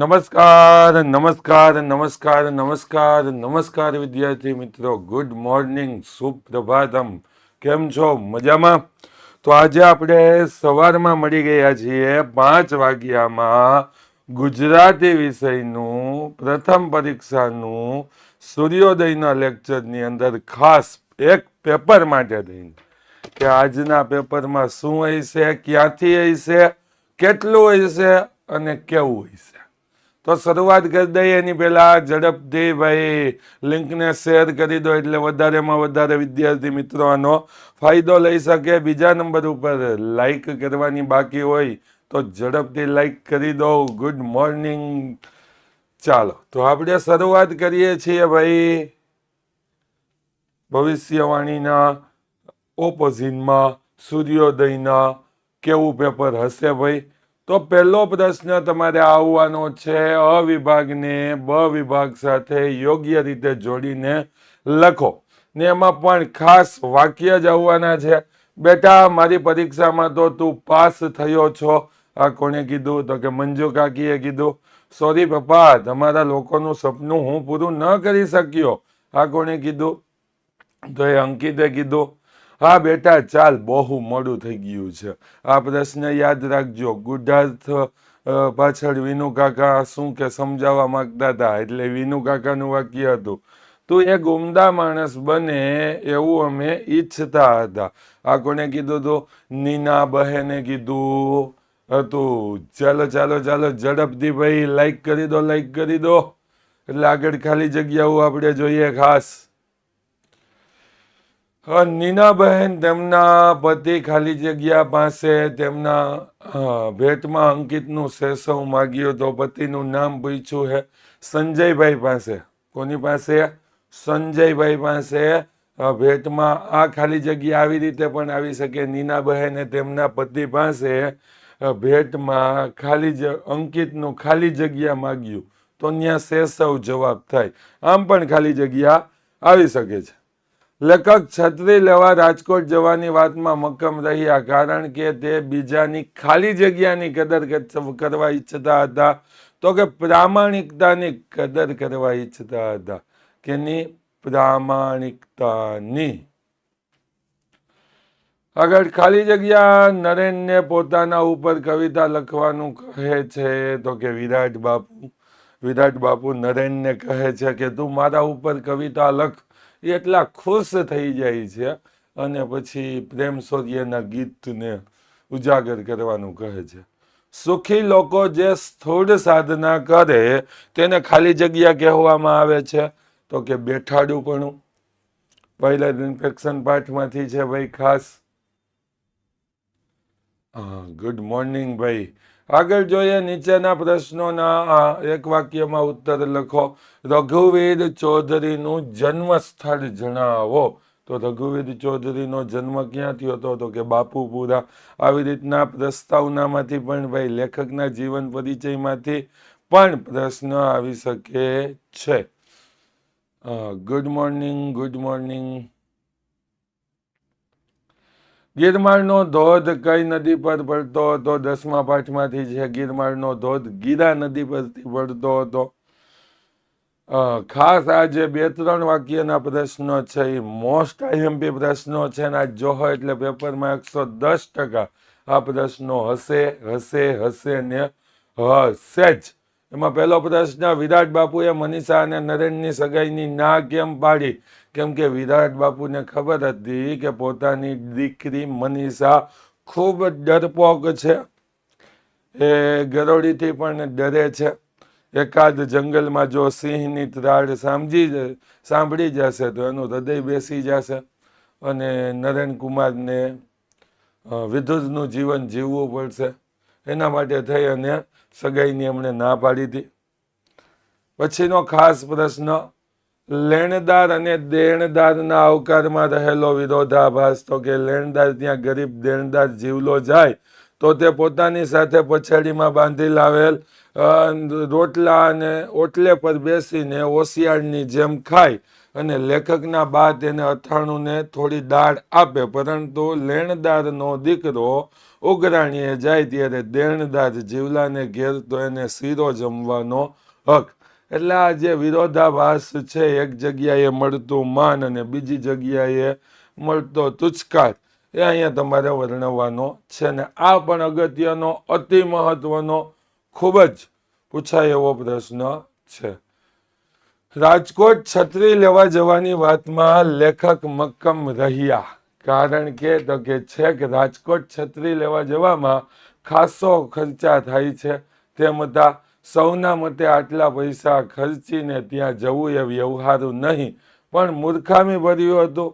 નમસ્કાર નમસ્કાર નમસ્કાર નમસ્કાર નમસ્કાર વિદ્યાર્થી મિત્રો. ગુડ મોર્નિંગ સુપ્રભાતમ. કેમ છો? મજામાં? તો આજે આપણે સવારમાં મળી ગયા છીએ પાંચ વાગ્યામાં ગુજરાતી વિષયનું પ્રથમ પરીક્ષાનું સૂર્યોદયના લેક્ચરની અંદર ખાસ એક પેપર માટે થઈને. કે આજના પેપરમાં શું હશે, ક્યાંથી હશે, કેટલું હશે અને કેવું હશે? તો શરૂઆત કરી દઈએ એની પહેલાં ઝડપથી ભાઈ, લિંકને શેર કરી દો એટલે વધારેમાં વધારે વિદ્યાર્થી મિત્રો આનો ફાયદો લઈ શકે. બીજા નંબર ઉપર લાઈક કરવાની બાકી હોય તો ઝડપથી લાઈક કરી દો. ગુડ મોર્નિંગ ચાલો, તો આપણે શરૂઆત કરીએ છીએ ભાઈ. ભવિષ્યવાણીના ઓપોઝિટમાં સૂર્યોદયના કેવું પેપર હશે ભાઈ? તો પહેલો પ્રશ્ન તમારે આવવાનો છે અ વિભાગને બ વિભાગ સાથે યોગ્ય રીતે જોડીને લખો. ને એમાં પણ ખાસ વાક્ય જ આવવાના છે. બેટા, મારી પરીક્ષામાં તો તું પાસ થયો છો. આ કોણે કીધું? તો કે મંજુ કાકીએ કીધું. સોરી પપ્પા, તમારા લોકોનું સપનું હું પૂરું ન કરી શક્યો. આ કોણે કીધું? તો એ અંકિતે કીધું. હા બેટા, ચાલ, બહુ મોડું થઈ ગયું છે. આ પ્રશ્ન યાદ રાખજો. ગુઢાર્થ પાછળ વિનુ કાકા શું કે સમજાવવા માંગતા હતા? એટલે વિનુ કાકાનું વાક્ય હતું, તું એક ઉમદા માણસ બને એવું અમે ઈચ્છતા હતા. આ કોને કીધું તો? નીના બહેને કીધું હતું. ચાલો ચાલો ચાલો, ઝડપથી ભાઈ લાઈક કરી દો લાઈક કરી દો. એટલે આગળ ખાલી જગ્યાઓ આપણે જોઈએ ખાસ. નીનાબહેન તેમના પતિ ખાલી જગ્યા પાસે તેમના ભેટમાં અંકિતનું સેસવ માગ્યું તો પતિનું નામ પૂછ્યું હે સંજયભાઈ પાસે. કોની પાસે? સંજયભાઈ પાસે. ભેટમાં આ ખાલી જગ્યા આવી રીતે પણ આવી શકે. નીનાબહેને તેમના પતિ પાસે ભેટમાં ખાલી જ, અંકિતનું ખાલી જગ્યા માગ્યું તો ત્યાં સેસવ જવાબ થાય. આમ પણ ખાલી જગ્યા આવી શકે છે. લેખક છત્રી લેવા રાજકોટ જવાની વાતમાં મક્કમ રહ્યા કારણ કે તે બીજાની ખાલી જગ્યાની કદર કરવા ઈચ્છતા હતા. તો કે પ્રામાણિકતાની કદર કરવા ઈચ્છતા હતા. કેની? પ્રામાણિકતાની. આગળ ખાલી જગ્યા નરેનને પોતાના ઉપર કવિતા લખવાનું કહે છે. તો કે વિરાટ બાપુ વિરાટ બાપુ નરેનને કહે છે કે તું મારા ઉપર કવિતા લખ. એટલા ખુશ થઈ જાય છે અને પછી પ્રેમ સૂર્યના ગીતને ઉજાગર કરવાનું કહે છે. સુખી લોકો જે સ્થૂળ સાધના કરે તેને ખાલી જગ્યા કહેવામાં આવે છે. તો કે બેઠાડુંપણું પહેલા ઇન્ફેક્શન પાઠમાંથી છે ભાઈ ખાસ. ગુડ મોર્નિંગ ભાઈ. આગળ જોઈએ નીચેના પ્રશ્નોના આ એક વાક્યમાં ઉત્તર લખો. રઘુવીર ચૌધરીનું જન્મ સ્થળ જણાવો. તો રઘુવીર ચૌધરીનો જન્મ ક્યાં થયો હતો? તો કે બાપુપુરા. આવી રીતના પ્રસ્તાવનામાંથી પણ ભાઈ, લેખકના જીવન પરિચયમાંથી પણ પ્રશ્ન આવી શકે છે. ગુડ મોર્નિંગ ગુડ મોર્નિંગ ગિરમાળનો ધોધ કઈ નદી પર પડતો હતો? દસમા પાઠમાંથી છે ગિરમાળનો ધોધ ગીરા નદી પરથી પડતો હતો. ખાસ આ જે બે, ત્રણ વાક્યના પ્રશ્નો છે. એ મોસ્ટ આઈએમપી પ્રશ્નો છે ને આ જોહો એટલે પેપરમાં એકસો દસ ટકા આ પ્રશ્નો હશે હશે હશે ને હશે જ. એમાં પહેલો પ્રશ્ન, વિરાટ બાપુએ મનીષા અને નરેનની સગાઈની ના કેમ પાડી? કેમ કે વિરાટ બાપુને ખબર હતી કે પોતાની દીકરી મનીષા ખૂબ ડરપોક છે. એ ગરોળીથી પણ ડરે છે. એકાદ જંગલમાં જો સિંહની ત્રાળ સાંભળી સાંભળી જશે તો એનું હૃદય બેસી જશે અને નરેન કુમારને જીવન જીવવું પડશે. એના માટે થઈ અને સગાઈની એમણે ના પાડી હતી. પછીનો ખાસ પ્રશ્ન લેણદાર અને દેણદારના આવકારમાં રહેલો વિરોધાભાસ તો કે લેણદાર ત્યાં ગરીબ દેણદાર જીવલો જાય, તો તે પોતાની સાથે પછાડીમાં બાંધી લાવેલ રોટલા અને ઓટલે પર બેસીને ઓશિયાળની જેમ ખાય અને લેખકના બા તેને અથાણુંને થોડી દાળ આપે, પરંતુ લેણદારનો દીકરો ઉઘરાણીએ જાય ત્યારે દેણદાર જીવલાને ઘેર તો એને શીરો જમવાનો હક એટલે આ જે વિરોધાભાસ છે, એક જગ્યાએ મળતું માન અને બીજી જગ્યાએ મળતો તુચકાર એ અહીંયા તમારે વર્ણવવાનો છે ને આ પણ અગત્યનો, અતિ મહત્વનો, ખૂબ જ પૂછાય એવો પ્રશ્ન છે. રાજકોટ છત્રી લેવા જવાની વાતમાં લેખક મક્કમ રહ્યા, કારણ કે તો કે છેક રાજકોટ છત્રી લેવા જવામાં ખાસો ખર્ચા થાય છે, તેમ હતા સૌના મતે આટલા પૈસા ખર્ચીને ત્યાં જવું એ વ્યવહારુ નહીં, પણ મૂર્ખામી ભર્યું હતું.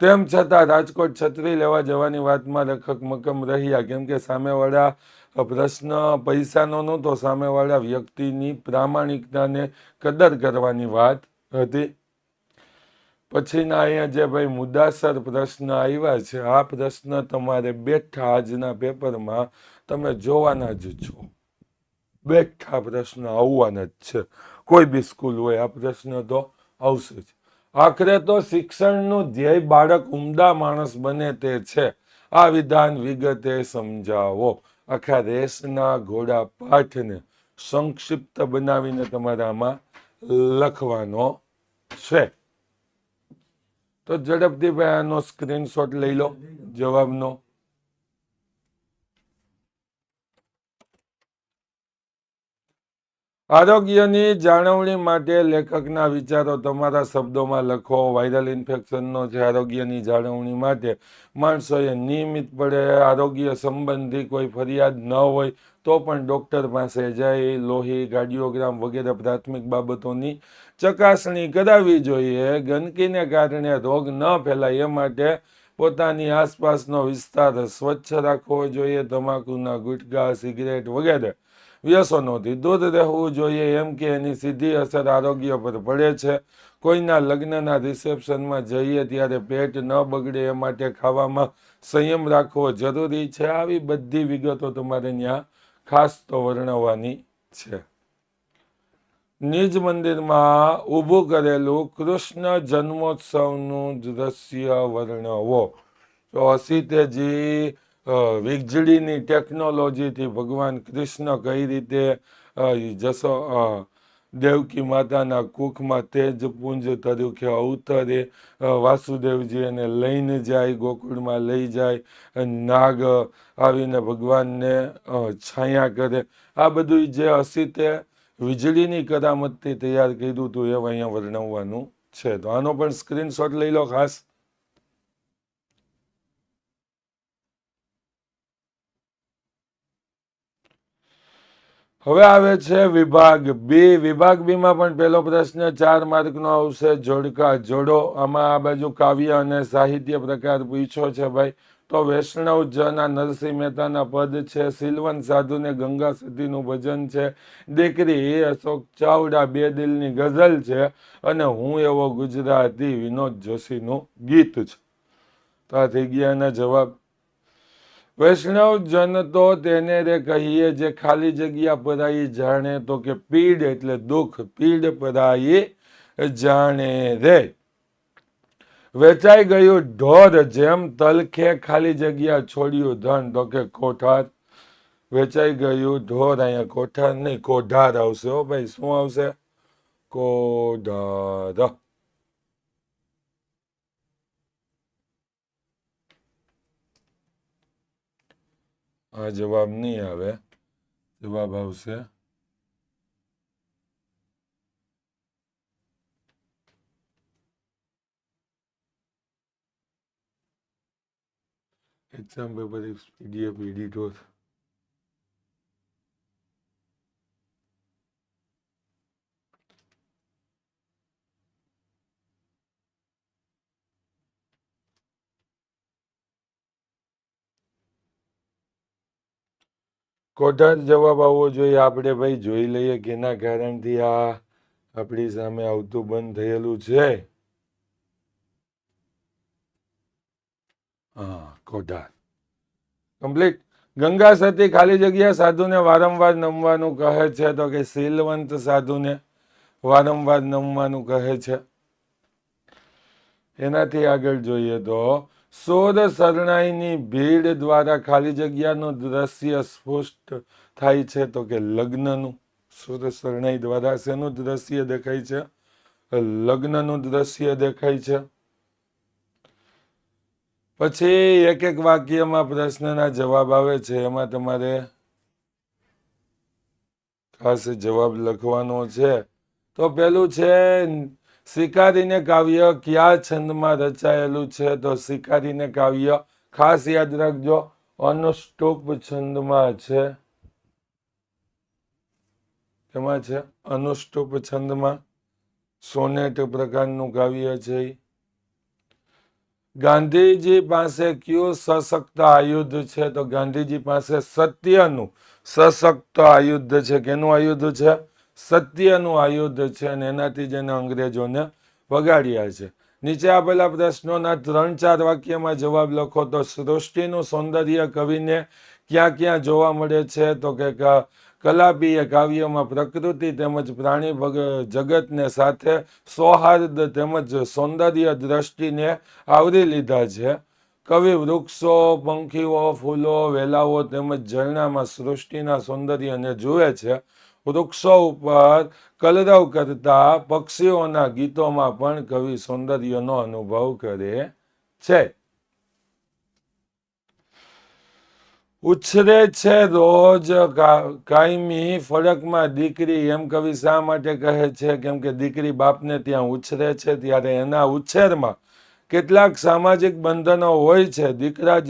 તેમ છતાં રાજકોટ છત્રી લેવા જવાની વાતમાં લખક મકમ રહ્યા, કેમ કે સામેવાળા પ્રશ્ન પૈસાનો નહોતો, સામેવાળા વ્યક્તિની પ્રામાણિકતાને કદર કરવાની વાત હતી. પછીના અહીંયા જે ભાઈ મુદ્દાસર પ્રશ્ન આવ્યા છે, આ પ્રશ્ન તમારે બેઠા આજના પેપરમાં તમે જોવાના જ છો. બેઠા પ્રશ્ન આવવાના જ છે કોઈ બી સ્કૂલ હોય આ પ્રશ્ન તો આવશે જ આખરે તો શિક્ષણનું ધ્યેય બાળક ઉમદા માણસ બને તે છે આ વિધાન વિગતે સમજાવો આખા રેસના ઘોડા પાઠને સંક્ષિપ્ત બનાવીને તમારામાં લખવાનો છે તો ઝડપથી ભાઈ આનો સ્ક્રીનશોટ લઈ લો જવાબનો આરોગ્યની જાળવણી માટે લેખકના વિચારો તમારા શબ્દોમાં લખો. વાયરલ ઇન્ફેક્શનનો છે આરોગ્યની જાળવણી માટે માણસોએ નિયમિતપણે આરોગ્ય સંબંધી કોઈ ફરિયાદ ન હોય તો પણ ડૉક્ટર પાસે જઈ લોહી, કાર્ડિયોગ્રામ વગેરે પ્રાથમિક બાબતોની ચકાસણી કરાવવી જોઈએ. ગંદકીને કારણે રોગ ન ફેલાય, એ માટે પોતાની આસપાસનો વિસ્તાર સ્વચ્છ રાખવો જોઈએ, તમાકુના ગુટખા સિગરેટ વગેરે. વ્યસનોથી દૂર રહેવું જોઈએ એમ કે એની સીધી અસર આરોગ્ય પર પડે છે. કોઈના લગ્નના રિસેપ્શનમાં જઈએ ત્યારે પેટ ન બગડે એ માટે ખાવામાં સંયમ રાખવો જરૂરી છે. આવી બધી વિગતો તમારે ત્યાં ખાસ તો વર્ણવવાની છે. નિજ મંદિરમાં ઊભું કરેલું કૃષ્ણ જન્મોત્સવનું દ્રશ્ય વર્ણવો. તો અસીતેજી વીજળીની ટેકનોલોજીથી ભગવાન કૃષ્ણ કઈ રીતે જસો દેવકી માતાના કુખમાં તેજ પુંજ તરીકે અવતરે વાસુદેવજી એને લઈને જાય, ગોકુળમાં લઈ જાય નાગ આવીને ભગવાનને છાયા કરે. આ બધું જે અસીતે વીજળીની કરામતથી તૈયાર કર્યું હતું એવું અહીંયા વર્ણવવાનું છે. તો આનો પણ સ્ક્રીનશોટ લઈ લો ખાસ. હવે આવે છે વિભાગ બી. વિભાગ બી માં પણ પહેલો પ્રશ્ન, ચાર માર્કનો આવશે, જોડકા જોડો. આમાં આ બાજુ કાવ્ય અને સાહિત્ય પ્રકાર પૂછ્યો છે ભાઈ. તો વૈષ્ણવ જના નરસિંહ મહેતાના પદ છે. સિલવન સાધુને ગંગા સતીનું ભજન છે. દીકરી એ અશોક ચાવડા બે દિલની ગઝલ છે અને હું એવો ગુજરાતી વિનોદ જોશીનું ગીત છે. તો આ થઈ ગયા જવાબ. વૈષ્ણવ જન તો તેને રે કહીએ, જે ખાલી જગ્યા પરાઈ જાણે તો કે પીડ એટલે દુઃખ, પીડ પરાઈ જાણે રે. વેચાઈ ગયું ઢોર જેમ તલખે ખાલી જગ્યા છોડ્યું ધન, તો કે કોઠાર. વેચાઈ ગયું ઢોર અહીંયા કોઠાર નહીં, કોઢાર આવશે હો ભાઈ, શું આવશે? કોઢાર. આ જવાબ નહીં આવે. જવાબ આવશે. એક્ઝામ પેપર પીડીએફ એડિટર કોઠાર જવાબ આવવો જોઈએ. આપણે ભાઈ જોઈ લઈએ કેના કારણથી આ આપણી સામે આવતું બંધ થયેલું છે. હા, કોઠાર. કમ્પ્લીટ. ગંગા સતી ખાલી જગ્યા સાધુને વારંવાર નમવાનું કહે છે. તો કે શીલવંત સાધુને વારંવાર નમવાનું કહે છે. એનાથી આગળ જોઈએ તો સોળ શરણાઈની ભીડ દ્વારા ખાલી જગ્યાનું દ્રશ્ય સ્પષ્ટ થાય છે તો કે લગ્નનું. સોદ શરણાઈ દ્વારા શેનું દ્રશ્ય દેખાય છે? લગ્નનું દ્રશ્ય દેખાય છે. પછી એક એક વાક્યમાં પ્રશ્નના જવાબ આવે છે. એમાં તમારે ખાસ જવાબ લખવાનો છે. તો પેલું છે શિકારીને કાવ્ય કયા છંદમાં રચાયેલું છે? તો શિકારીને કાવ્ય ખાસ યાદ રાખજો, અનુષ્ટુપ છંદમાં છે. એમાં છે? અનુષ્ટુપ છંદમાં સોનેટ પ્રકારનું કાવ્ય છે. ગાંધીજી પાસે કયું સશક્ત આયુધ છે? તો ગાંધીજી પાસે સત્યનું સશક્ત આયુધ છે. કેનું આયુધ છે? સત્યનું આયુધ છે અને એનાથી જ એને અંગ્રેજોને વગાડ્યા છે. નીચે આપેલા પ્રશ્નોના ત્રણ ચાર વાક્યમાં જવાબ લખો તો સૃષ્ટિનું સૌંદર્ય કવિને ક્યાં ક્યાં જોવા મળે છે? તો કે કલાપીય કાવ્યમાં પ્રકૃતિ તેમજ પ્રાણી જગતને સાથે સૌહાર્દ તેમજ સૌંદર્ય દ્રષ્ટિને આવરી લીધા છે. કવિ વૃક્ષો, પંખીઓ, ફૂલો, વેલાઓ તેમજ ઝરણામાં સૃષ્ટિના સૌંદર્યને જુએ છે. વૃક્ષો ઉપર કલરવ કરતા પક્ષીઓના ગીતોમાં પણ કવિ સૌંદર્યનો અનુભવ કરે છે. ઉછરે છે રોજ કાયમી ફળકમાં દીકરી એમ કવિ શા માટે કહે છે? કેમ કે દીકરી બાપને ત્યાં ઉછરે છે, ત્યારે એના ઉછેરમાં કેટલાક સામાજિક બંધનો હોય છે. દીકરા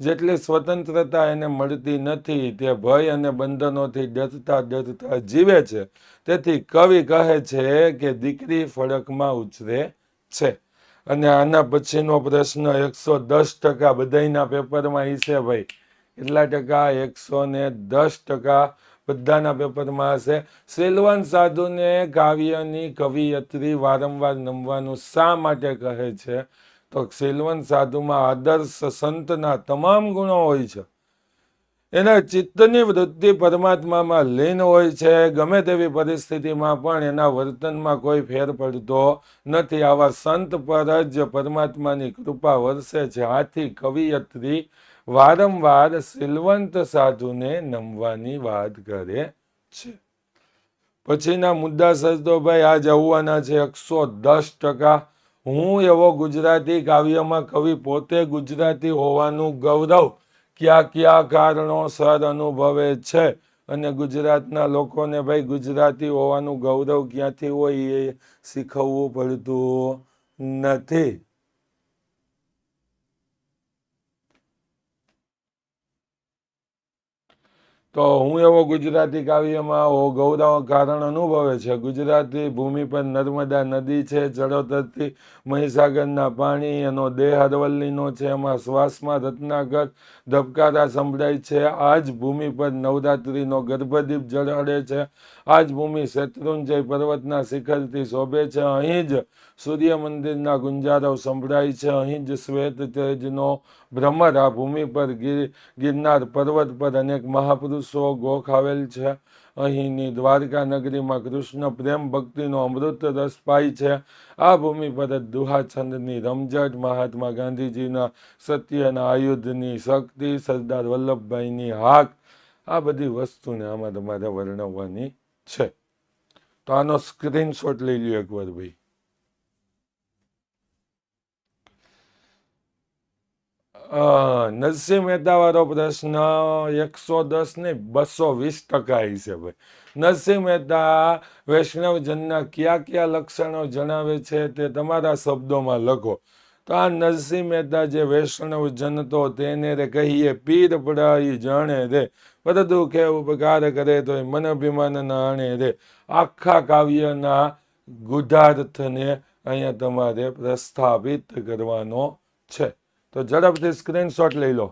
જેટલી સ્વતંત્રતા એને મળતી નથી, તે ભય અને બંધનોથી ડરતા ડરતા જીવે છે. તેથી કવિ કહે છે કે દીકરી ફળકમાં ઉછરે છે. અને આના પછીનો પ્રશ્ન એકસો દસ ટકા બધાયના પેપરમાં છે ભાઈ. કેટલા ટકા? એકસો ને દસ ટકા બધાના પેપરમાં હશે. સેલવાન સાધુને કાવ્યની કવિયત્રી વારંવાર નમવાનું શા માટે કહે છે? તો સેલવન સાધુમાં આદર્શ સંતના તમામ ગુણો હોય છે. એના ચિત્તની વૃત્તિ પરમાત્મામાં લીન હોય છે. ગમે તેવી પરિસ્થિતિમાં પણ એના વર્તનમાં કોઈ ફેર પડતો નથી. આવા સંત પર જ પરમાત્માની કૃપા વરસે છે. આથી કવિયત્રી વારંવાર સિલવંત સાધુને નમવાની વાત કરે છે. પછીના મુદ્દા સજદોભાઈ આજ આવવાના છે એકસો દસ ટકા. હું એવો ગુજરાતી કાવ્યમાં કવિ પોતે ગુજરાતી હોવાનું ગૌરવ. કયા કયા કારણોસર અનુભવે છે અને ગુજરાતના લોકોને ભાઈ ગુજરાતી હોવાનું ગૌરવ ક્યાંથી હોય એ શીખવવું પડતું નથી. તો હું એવો ગુજરાતી કાવ્યમાં ઓ ગૌરવ કારણ અનુભવે છે. ગુજરાતી ભૂમિ પર નર્મદા નદી છે ચડોતરથી મહીસાગરના પાણી, એનો દેહ અરવલ્લીનો છે, એમાં શ્વાસમાં રત્નાગર ધબકારા સંભળાય છે. આ જ ભૂમિ પર નવરાત્રિનો ગર્ભદીપ જળાડે છે. આ જ ભૂમિ શત્રુંજય પર્વતના શિખરથી શોભે છે. અહીં જ સૂર્ય મંદિરના ગુંજારો સંભળાય છે. અહીં જ શ્વેત તેજનો ભ્રમર આ ભૂમિ પર ગીર, ગિરનાર પર્વત પર અનેક મહાપુરુષો ગોખ આવેલ છે. અહીંની દ્વારકા નગરીમાં કૃષ્ણ પ્રેમ ભક્તિનો અમૃત રસ પાય છે. આ ભૂમિ પર જ દુહાછંદની રમઝટ મહાત્મા ગાંધીજીના સત્યના આયુધની શક્તિ સરદાર વલ્લભભાઈની હાક આ બધી વસ્તુને આમાં તમારે વર્ણવવાની છે. તો આનો સ્ક્રીનશોટ લઈ લ્યો એકવાર ભાઈ. નરસિંહ મહેતા વાળો પ્રશ્ન એકસો દસ ને બસો વીસ ટકા છે ભાઈ. નરસિંહ મહેતા વૈષ્ણવજનના કયા કયા લક્ષણો જણાવે છે તે તમારા શબ્દોમાં લખો. તો આ નરસિંહ મહેતા જે વૈષ્ણવજન તો તેને રે કહીએ, પીર પડાઈ જાણે રે. પરંતુ કે ઉપકાર કરે તો મન અભિમાન ના આણે રે આખા કાવ્યના ગુઢાર્થને અહીંયા તમારે પ્રસ્થાપિત કરવાનો છે. તો ઝડપથી સ્ક્રીનશોટ લઈ લો.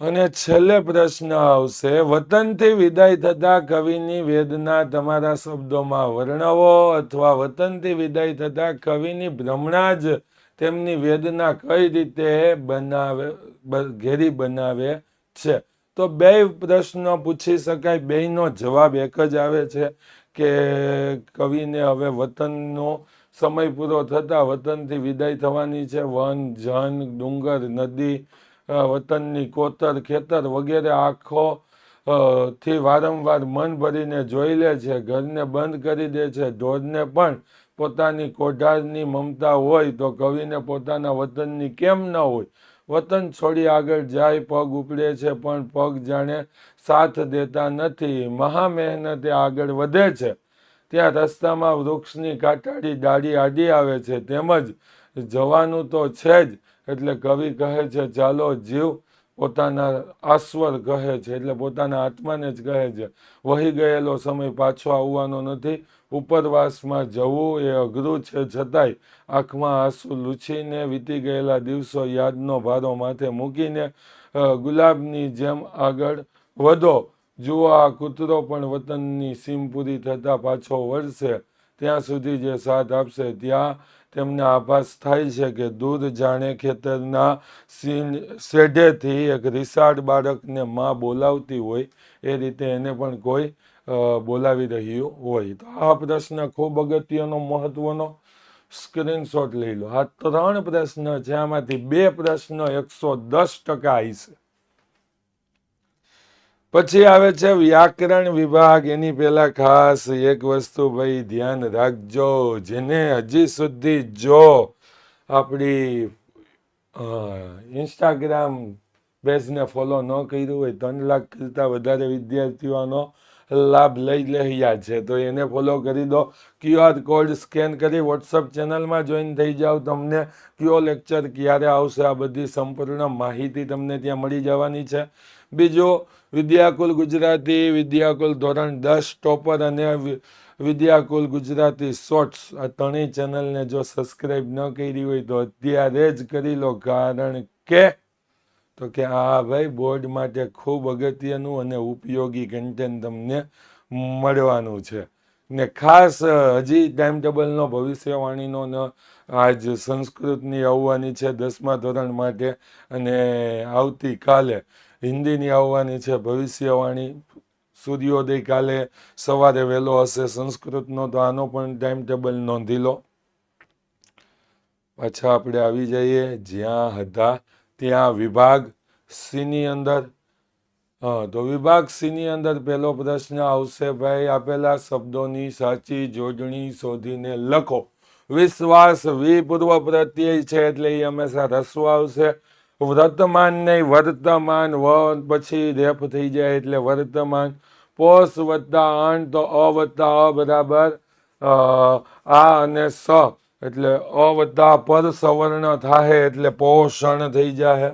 અને છેલ્લે પ્રશ્ન આવશે, વતનથી વિદાય થતા કવિની વેદના તમારા શબ્દોમાં વર્ણવો અથવા વતનથી વિદાય થતા કવિની ભ્રમણા જ તેમની વેદના કઈ રીતે બનાવે ઘેરી બનાવે છે? તો બે પ્રશ્નો પૂછી શકાય, બેયનો જવાબ એક જ આવે છે કે કવિને હવે વતનનો સમય પૂરો થતાં વતનથી વિદાય થવાની છે. વન, જન, ડુંગર, નદી વતનની કોતર, ખેતર વગેરે આખો થી વારંવાર મન ભરીને જોઈ લે છે, ઘરને બંધ કરી દે છે, ઢોરને પણ પોતાની કોઢારની મમતા હોય તો કવિને પોતાના વતનની કેમ ન હોય? વતન છોડી આગળ જાય, પગ ઉપડે છે, પણ પગ જાણે સાથ દેતા નથી. મહા મહેનતે આગળ વધે છે. ત્યાં રસ્તામાં વૃક્ષની કાંટાળી ડાળી આડી આવે છે. તેમજ જવાનું તો છે જ. એટલે કવિ કહે છે, ચાલો જીવ પોતાના આશ્વર કહે છે. એટલે પોતાના આત્માને જ કહે છે. વહી ગયેલો સમય પાછો આવવાનો નથી. ઉપરવાસમાં જવું એ અઘરું છે. છતાંય આંખમાં આંસુ લૂછીને વીતી ગયેલા દિવસો યાદનો ભારો માથે મૂકીને ગુલાબની જેમ આગળ વધો. જુઓ, આ કૂતરો પણ વતનની સીમ પૂરી થતાં પાછો વળશે. ત્યાં સુધી જે સાથ આપશે, ત્યાં તેમને આભાસ થાય છે કે દૂધ જાણે ખેતરના સીન- શેઢેથી એક રિસાડ બાળકને માં બોલાવતી હોય, એ રીતે એને પણ કોઈ બોલાવી રહ્યું હોય. તો આ પ્રશ્ન ખૂબ અગત્યનો, મહત્વનો. સ્ક્રીનશોટ લઈ લો. આ ત્રણ પ્રશ્ન છે. આમાંથી બે પ્રશ્ન એકસો દસ ટકા આવી છે. પછી આવે છે વ્યાકરણ વિભાગ. એની પહેલા ખાસ એક વસ્તુ ભાઈ ધ્યાન રાખજો, જેને હજી સુધી જો આપણી ઇન્સ્ટાગ્રામ પેજને ફોલો ન કર્યું હોય, ત્રણ લાખ કરતાં વધારે વિદ્યાર્થીઓનો લાભ લઈ રહ્યા છે. તો એને ફોલો કરી દો. ક્યુઆર કોડ સ્કેન કરી વોટ્સઅપ ચેનલમાં જોઈન થઈ જાઓ. તમને કયો લેક્ચર ક્યારે આવશે આ બધી સંપૂર્ણ માહિતી તમને ત્યાં મળી જવાની છે. બીજું વિદ્યાકુલ ગુજરાતી, વિદ્યાકુલ ધોરણ દસ, ટોપર અને વિદ્યાકુલ ગુજરાતી શોર્ટ્સ. આ ત્રણેય ચેનલને જો સબસ્ક્રાઈબ ન કરી હોય તો અત્યારે જ કરી લો, કારણ કે, તો કે આ ભાઈ બોર્ડ માટે ખૂબ અગત્યનું અને ઉપયોગી કન્ટેન્ટ તમને મળવાનું છે. ને ખાસ, હજી ટાઈમ ટેબલનો ભવિષ્યવાણીનો આજ સંસ્કૃતની આવવાની છે દસમા ધોરણ માટે અને આવતીકાલે હિન્દીની આવવાની છે, ભવિષ્યવાણી સૂર્યોદય કાલે સવારે વહેલો હશે. સંસ્કૃતનો તો આનો પણ ટાઈમ ટેબલ નોંધી લો. પાછા આપણે આવી જઈએ. જ્યાં હતા ત્યાં વિભાગ સીની અંદર. હા, તો વિભાગ સીની અંદર પહેલો પ્રશ્ન આવશે, ભાઈ, આપેલા શબ્દોની સાચી જોડણી શોધીને લખો. વિશ્વાસ વિ પૂર્વ પ્રત્યય છે એટલે એ હંમેશા રસ્વ આવશે વર્તમાન નહીં વર્તમાન વ પછી રેફ થઈ જાય એટલે વર્તમાન પોષ વત્તા અણ તો અ વત્તા અ બરાબર આ અને સ એટલે અ વત્તા પર સવર્ણ થાય એટલે પોષણ થઈ જાય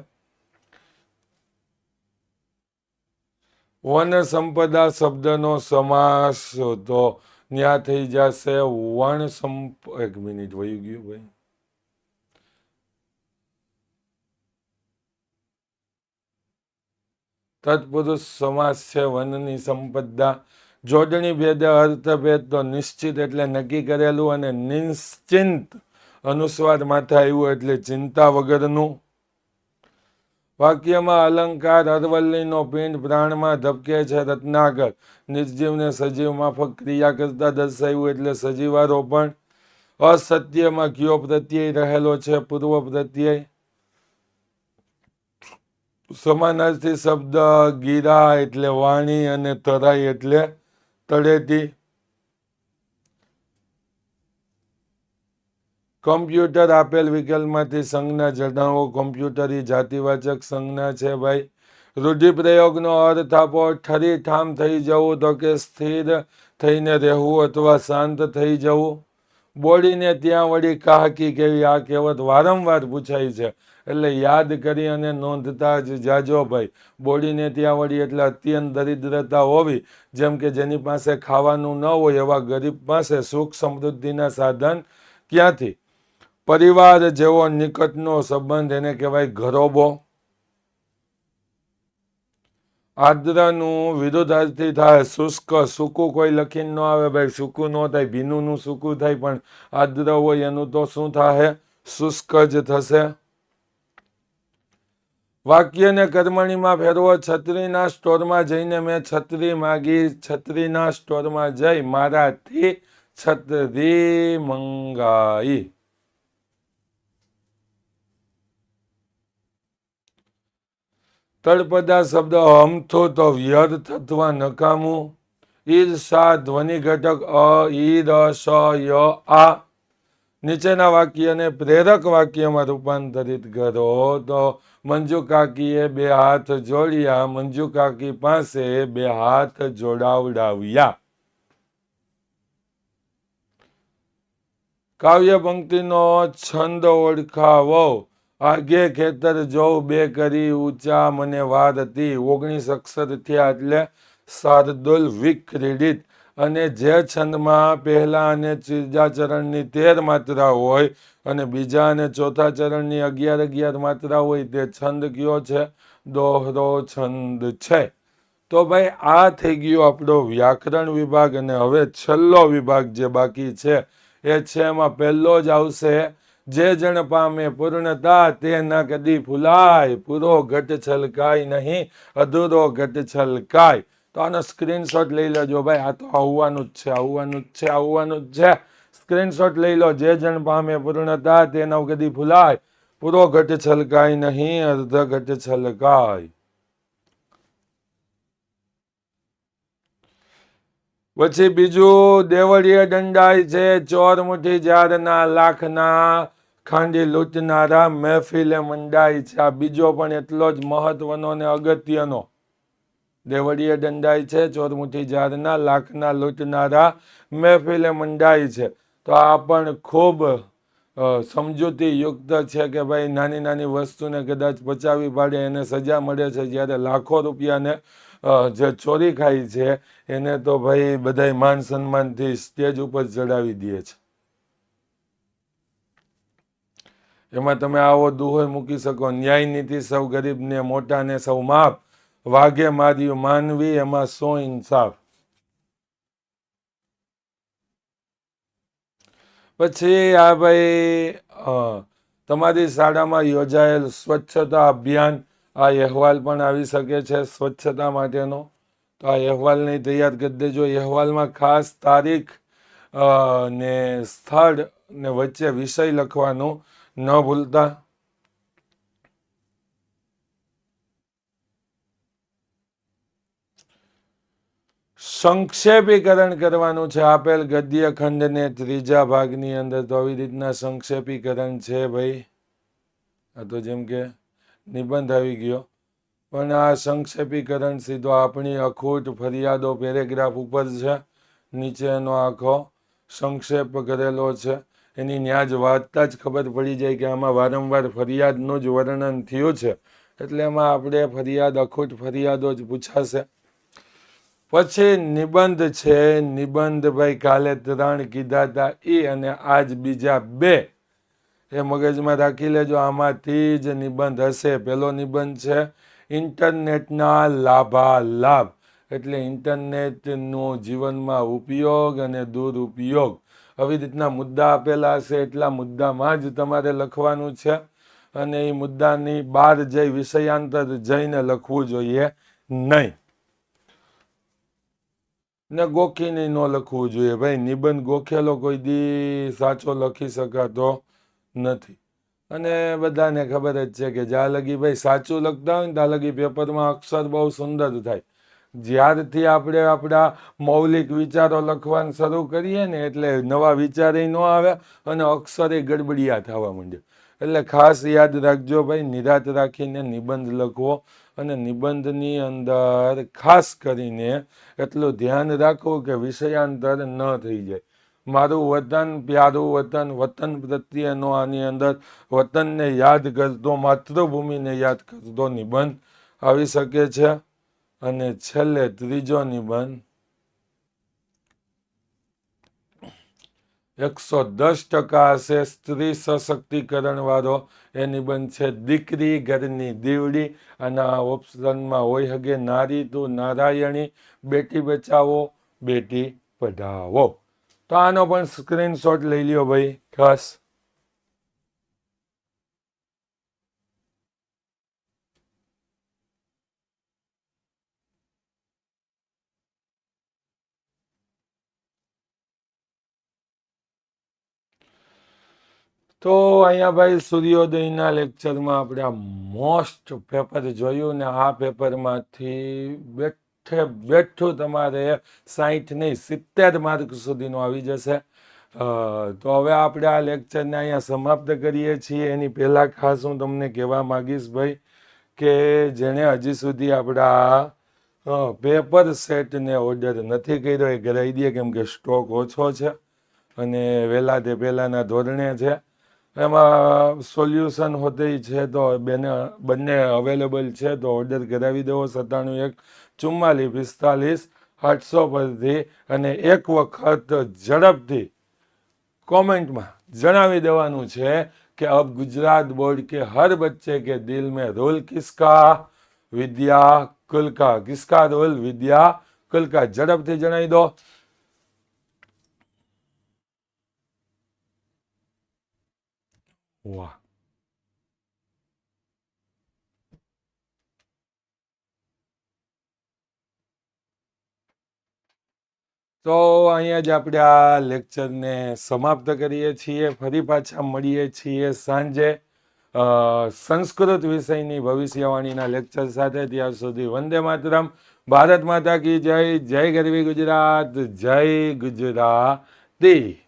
વન સંપદા શબ્દનો સમાસ તો ન્યા થઈ જશે વણ સંપ એક મિનિટ વયું ગયું ભાઈ. તત્પુરુષ સમાસ છે વનની સંપદા જોડણી ભેદે અર્થભેદ તો નિશ્ચિત એટલે નક્કી કરેલું અને નિશ્ચિંત અનુસ્વાર માથે આવ્યું એટલે ચિંતા વગરનું. વાક્યમાં અલંકાર અરવલ્લીનો પિંડ પ્રાણમાં ધબકે છે રત્નાકર. નિર્જીવને સજીવ માફક ક્રિયા કરતા દર્શાવ્યું એટલે સજીવારોપણ. અસત્યમાં કયો પ્રત્યય રહેલો છે? પૂર્વ પ્રત્યય. સમાનાર્થી શબ્દ, ગીરા એટલે વાણી અને તરાઈ એટલે તળેટી. કમ્પ્યુટર આપેલ વિકલ્પમાંથી સંજ્ઞા જણાવો. કમ્પ્યુટર એ જાતિવાચક સંજ્ઞા છે ભાઈ. રૂઢિપ્રયોગનો અર્થ આપો, ઠરી ઠામ થઈ જવું તો કે સ્થિર થઈને રહેવું અથવા શાંત થઈ જવું. બોડીને ત્યાં વળી કાહકી કેવી આ કહેવત વારંવાર પૂછાય છે. એટલે યાદ કરી અને નોંધતા જ જાજો ભાઈ. બોડીને ત્યાં વળી એટલે અત્યંત દરિદ્રતા હોવી, જેમ કે જેની પાસે ખાવાનું ન હોય એવા ગરીબ પાસે સુખ સમૃદ્ધિના સાધન ક્યાંથી? પરિવાર જેવો નિકટનો સંબંધ એને કહેવાય ઘરોબો. આદ્રનું વિરુદ્ધાર્થી થાય, શુષ્ક સૂકું કોઈ લખીને ન આવે ભાઈ, સૂકું ન થાય, ભીનુંનું સૂકું થાય, પણ આદ્ર હોય એનું તો શું થાય શુષ્ક જ થશે. વાક્યને કર્મણીમાં ફેરવો, છત્રીના સ્ટોરમાં જઈને મેં છત્રી માગી, છત્રીના સ્ટોરમાં જઈ મારાથી છત્રી મંગાઈ. તળપદા શબ્દ હમથો તો વ્યર્થ અથવા નકામું. ઈર્ષા ધ્વનિ ઘટક અ ઈર સ, ય, આ. નીચેના વાક્યને પ્રેરક વાક્યમાં રૂપાંતરિત કરો તો મંજુ કાકીએ બે હાથ જોડ્યા, મંજુ કાકી પાસે બે હાથ જોડાવડાવ્યા. કાવ્ય પંક્તિનો છંદ ઓળખાવો. આગે ખેતર જોઉં બે કરી ઊંચા મને વાત હતી. ઓગણીસ અક્ષર થયા એટલે શાર્દુલ વિક્રીડિત અને જે છંદમાં પહેલા અને ત્રીજા ચરણની તેર માત્રા હોય અને બીજા અને ચોથા ચરણની અગિયાર અગિયાર માત્રા હોય તે છંદ કયો છે? દોહરો છંદ છે. તો ભાઈ, આ થઈ ગયો આપણો વ્યાકરણ વિભાગ અને હવે છેલ્લો વિભાગ જે બાકી છે, એ છે એમાં પહેલો જ આવશે જે જણ પામે પૂર્ણતા તે ન કદી ફૂલાય પૂરો ઘટ છલકાય નહીં, અધૂરો ઘટ છલકાય. તો આનો સ્ક્રીનશોટ લઈ લેજો ભાઈ. આ તો આવવાનું જ છે, આવવાનું જ છે, આવવાનું જ છે. સ્ક્રીનશોટ લઈ લો. જે જણ પામે પૂર્ણતા તે નવ કદી ફૂલાય પૂરો ઘટ છલકાય નહીં, અર્ધ ઘટ છલકાય. પછી બીજું, દેવળીએ દંડાય છે ચોર મુઠી ઝાડના લાખના. ખાંડી લૂંટનારા મહેફિલે મંડાય છે. આ બીજો પણ એટલો જ મહત્વનો ને અગત્યનો. દેવળીએ દંડાય છે. ચોરમુઠી જારના લાખના લૂંટનારા મહેફિલે મંડાય છે. તો આ પણ ખૂબ સમજૂતીયુક્ત છે કે ભાઈ નાની નાની વસ્તુને કદાચ પચાવી પાડે, એને સજા મળે છે જ્યારે લાખો રૂપિયાને જે ચોરી ખાય છે, એને તો ભાઈ બધાય માન સન્માનથી સ્ટેજ ઉપર ચડાવી દે છે. એમાં તમે આવો દુહોય મૂકી શકો. ન્યાય નીતિ સૌ ગરીબને, મોટાને સૌ માફ. વાઘે માર્યું માનવી, એમાં સો ઇન્સાફ. પછી આ ભાઈ તમારી શાળામાં યોજાયેલ સ્વચ્છતા અભિયાન, આ અહેવાલ પણ આવી શકે છે સ્વચ્છતા માટેનો. તો આ અહેવાલને તૈયાર કરી દેજો. અહેવાલમાં ખાસ તારીખ ને સ્થળ ને વચ્ચે વિષય લખવાનું. ન ભૂલતા. સંક્ષેપીકરણ કરવાનું છે આપેલ ગદ્ય ખંડને ત્રીજા ભાગની અંદર. તો આવી રીતના સંક્ષેપીકરણ છે ભાઈ. આ તો જેમ કે નિબંધ આવી ગયો. પણ આ સંક્ષેપીકરણ સીધો આપણી અખૂટ ફરિયાદો, પેરેગ્રાફ ઉપર છે. નીચેનો આખો સંક્ષેપ કરેલો છે. એની ન્યાજ વાંચતા જ ખબર પડી જાય કે આમાં વારંવાર ફરિયાદનું જ વર્ણન થયું છે. એટલે એમાં આપણે ફરિયાદ, અખૂટ ફરિયાદો જ પૂછાશે. પછી નિબંધ છે નિબંધ ભાઈ કાલે ત્રણ કીધા હતા એ અને આજ બીજા બે. એ મગજમાં રાખી લેજો, આમાંથી જ નિબંધ હશે. પેલો નિબંધ છે, ઇન્ટરનેટના લાભાલાભ. એટલે ઇન્ટરનેટનો જીવનમાં ઉપયોગ અને દુરુપયોગ. આવી રીતના મુદ્દા આપેલા હશે એટલા મુદ્દામાં જ તમારે લખવાનું છે. અને એ મુદ્દાની બહાર જઈ વિષયાંતર જઈને લખવું જોઈએ નહીં. ને ગોખીને ન લખવું જોઈએ. ભાઈ, નિબંધ ગોખેલો કોઈ દી સાચો લખી શકાતો નથી. અને બધાને ખબર જ છે કે જ્યાં લગી ભાઈ સાચું લખતા હોય ને ત્યાં લગી પેપરમાં અક્ષર બહુ સુંદર થાય. જ્યારથી આપણે આપણા મૌલિક વિચારો લખવાનું શરૂ કરીએ ને એટલે નવા વિચારે ન આવે અને અક્ષરે ગડબડિયા થવા માંડે. એટલે ખાસ યાદ રાખજો ભાઈ, નિરાત રાખીને નિબંધ લખવો અને નિબંધની અંદર ખાસ કરીને એટલું ધ્યાન રાખવું કે વિષયાંતર ન થઈ જાય. મારું વતન, પ્યારું વતન વતન પ્રત્યેનો આની અંદર વતનને યાદ કરતો, માતૃભૂમિને યાદ કરતો નિબંધ આવી શકે છે. અને છેલ્લે ત્રીજો નિબંધ એકસો દસ ટકા હશે સ્ત્રી સશક્તિકરણ વાળો એ નિબંધ છે, દીકરી ઘરની દીવડી અને આ ઓપ્શનમાં હોય હગે નારી તું નારાયણી. બેટી બચાવો, બેટી પઢાવો. તો આનો પણ સ્ક્રીનશોટ લઈ લ્યો ભાઈ, ખાસ. તો અહીંયા ભાઈ સૂર્યોદયના લેક્ચરમાં આપણે આ મોસ્ટ પેપર જોયું ને આ પેપરમાંથી બેઠે બેઠું તમારે સાહીઠ નહીં, સિત્તેર માર્ક સુધીનું આવી જશે. તો હવે આપણે આ લેક્ચરને અહીંયા સમાપ્ત કરીએ છીએ. એની પહેલાં ખાસ હું તમને કહેવા માગીશ ભાઈ કે જેણે હજી સુધી આપણા પેપર સેટને ઓર્ડર નથી કર્યો, એ કરાવી દે કેમ કે સ્ટોક ઓછો છે અને વહેલા તે પહેલાંના ધોરણે છે. એમાં સોલ્યુશન હોતે છે તો બેને, બંને અવેલેબલ છે તો ઓર્ડર કરાવી દેવો સત્તાણું એક, ચુમ્માલીસ, પિસ્તાલીસ, આઠસો પરથી અને એક વખત ઝડપથી કોમેન્ટમાં જણાવી દેવાનું છે કે અબ ગુજરાત બોર્ડ કે હર બચ્ચે કે દિલ મેં રોલ કિસકા વિદ્યા કુલકા કિસકા રોલ વિદ્યા કુલકા ઝડપથી જણાવી દો. તો અહીંયા જ આપણે આ લેક્ચરને સમાપ્ત કરીએ છીએ. ફરી પાછા મળીએ છીએ સાંજે. સંસ્કૃત વિષયની ભવિષ્યવાણીના લેક્ચર સાથે. ત્યાં સુધી વંદે માતરમ. ભારત માતા કી જય. જય ગરવી ગુજરાત. જય ગુજરાતી.